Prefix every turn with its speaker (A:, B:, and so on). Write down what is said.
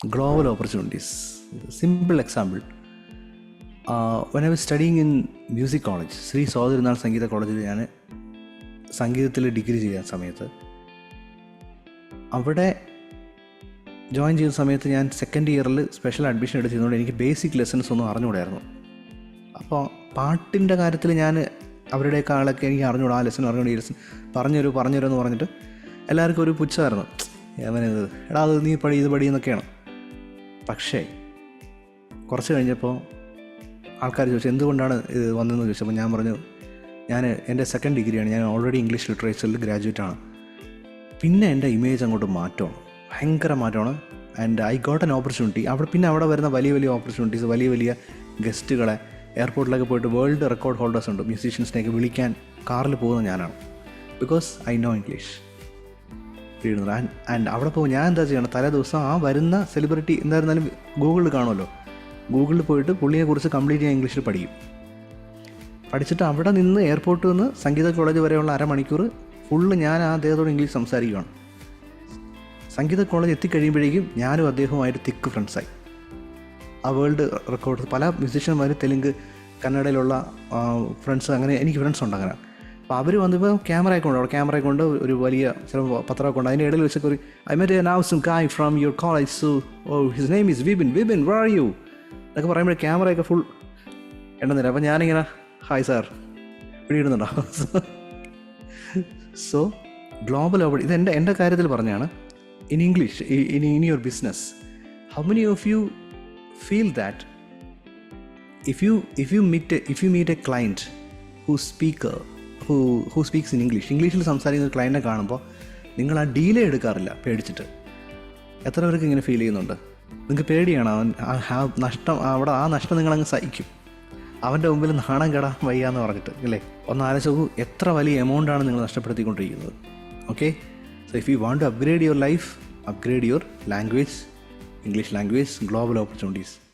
A: global opportunities. Simple example. Uh, I was studying in music college Sree സോദരനാൾ സംഗീത കോളേജിൽ ഞാൻ സംഗീതത്തിൽ ഡിഗ്രി ചെയ്യാൻ സമയത്ത് അവിടെ ജോയിൻ ചെയ്യുന്ന സമയത്ത് ഞാൻ സെക്കൻഡ് ഇയറിൽ സ്പെഷ്യൽ അഡ്മിഷൻ എടുത്തിരുന്നതുകൊണ്ട് എനിക്ക് ബേസിക് ലെസൺസ് ഒന്നും അറിഞ്ഞുകൂടായിരുന്നു അപ്പോൾ പാട്ടിന്റെ കാര്യത്തിൽ ഞാൻ അവരുടെയൊക്കെ എനിക്ക് അറിഞ്ഞുകൂടാ ആ ലെസൺ അറിഞ്ഞുകൂടി ഈ ലെസൺ പറഞ്ഞുതരൂ പറഞ്ഞുതരൂ എന്ന് പറഞ്ഞിട്ട് എല്ലാവർക്കും ഒരു പുച്ഛമായിരുന്നു അവനത് എടാ അത് നീ പടി ഇത് പടി എന്നൊക്കെയാണ് പക്ഷേ കുറച്ച് കഴിഞ്ഞപ്പോൾ ആൾക്കാർ ചോദിച്ചു എന്തുകൊണ്ടാണ് ഇത് വന്നതെന്ന് ചോദിച്ചപ്പോൾ ഞാൻ പറഞ്ഞു ഞാൻ എന്റെ സെക്കൻഡ് ഡിഗ്രിയാണ് ഞാൻ ഓൾറെഡി ഇംഗ്ലീഷ് ലിറ്ററേച്ചറിൽ ഗ്രാജുവേറ്റ് ആണ്. പിന്നെ എന്റെ ഇമേജ് അങ്ങോട്ട് മാറ്റമാണ്. ഭയങ്കര മാറ്റമാണ്. And I got an opportunity അവിടെ പിന്നെ അവിടെ വരുന്ന വലിയ വലിയ ഓപ്പർച്യൂണിറ്റീസ് വലിയ വലിയ ഗസ്റ്റുകളെ എയർപോർട്ടിലൊക്കെ പോയിട്ട് വേൾഡ് റെക്കോർഡ് ഹോൾഡേഴ്സ് ഉണ്ട്. മ്യൂസീഷ്യൻസിനെയൊക്കെ വിളിക്കാൻ കാറിൽ പോകുന്ന ഞാനാണ്. ബിക്കോസ് ഐ നോ ഇംഗ്ലീഷ് വീഴുന്നത് ആൻഡ് അവിടെ പോകും ഞാൻ എന്താ ചെയ്യണം തലേ ദിവസം ആ വരുന്ന സെലിബ്രിറ്റി എന്തായിരുന്നാലും ഗൂഗിളിൽ കാണുമല്ലോ. ഗൂഗിളിൽ പോയിട്ട് പുള്ളിയെ കുറിച്ച് കംപ്ലീറ്റ് ചെയ്യാൻ ഇംഗ്ലീഷിൽ പഠിക്കും. പഠിച്ചിട്ട് അവിടെ നിന്ന് എയർപോർട്ടിൽ നിന്ന് സംഗീത കോളേജ് വരെയുള്ള അരമണിക്കൂർ ഫുള്ള് ഞാൻ ആ അദ്ദേഹത്തോട് ഇംഗ്ലീഷ് സംസാരിക്കുകയാണ് സംഗീത കോളേജ് എത്തിക്കഴിയുമ്പോഴേക്കും ഞാനും അദ്ദേഹവുമായിട്ട് തിക്ക് ഫ്രണ്ട്സായി ആ വേൾഡ് റെക്കോർഡ് പല മ്യൂസീഷ്യന്മാർ തെലുങ്ക് കന്നഡയിലുള്ള ഫ്രണ്ട്സ് അങ്ങനെ എനിക്ക് ഫ്രണ്ട്സ് ഉണ്ട് അങ്ങനെ. അപ്പോൾ അവർ വന്നപ്പോൾ ക്യാമറ കൊണ്ട് അവിടെ ക്യാമറ കൊണ്ട് ഒരു വലിയ ചിലപ്പോൾ പത്രമൊക്കെ ഉണ്ട്. അതിന്റെ ഇടയിൽ വെച്ചൊക്കെ ഒരു I met now some guy from your college so oh his name is Vibin Vibin where are you എന്നൊക്കെ പറയുമ്പോൾ ക്യാമറയൊക്കെ ഫുൾ എണ്ണുന്നില്ല അപ്പോൾ ഞാനിങ്ങനെ ഹായ് സാർ പിടിയിടുന്നുണ്ടോ? സോ ഗ്ലോബൽ അവാർഡ് ഇത് എന്റെ എന്റെ കാര്യത്തിൽ പറഞ്ഞാണ് in English in in your business how many of you feel that if you if you meet if you meet a client who speaker who who speaks in English ഇംഗ്ലീഷിൽ സംസാരിക്കുന്ന ഒരു ക്ലയന്റിനെ കാണുമ്പോൾ നിങ്ങൾ ആ ഡീലേ എടുക്കാറില്ല പേടിച്ചിട്ട്. എത്ര പേർക്ക് ഇങ്ങനെ ഫീൽ ചെയ്യുന്നുണ്ട്? നിങ്ങൾക്ക് പേടിയാണ് അവൻ ആ നഷ്ടം അവിടെ ആ നഷ്ടം നിങ്ങളങ്ങ് സഹിക്കും. അവന്റെ മുമ്പിൽ നാണം കെടാൻ വയ്യ എന്ന് പറഞ്ഞിട്ട് അല്ലേ? ഒന്ന് ആലോചിച്ചു എത്ര വലിയ എമൗണ്ടാണ് നിങ്ങൾ നഷ്ടപ്പെടുത്തിക്കൊണ്ടിരിക്കുന്നത്. Okay so if you want to upgrade your life upgrade your language English language global opportunities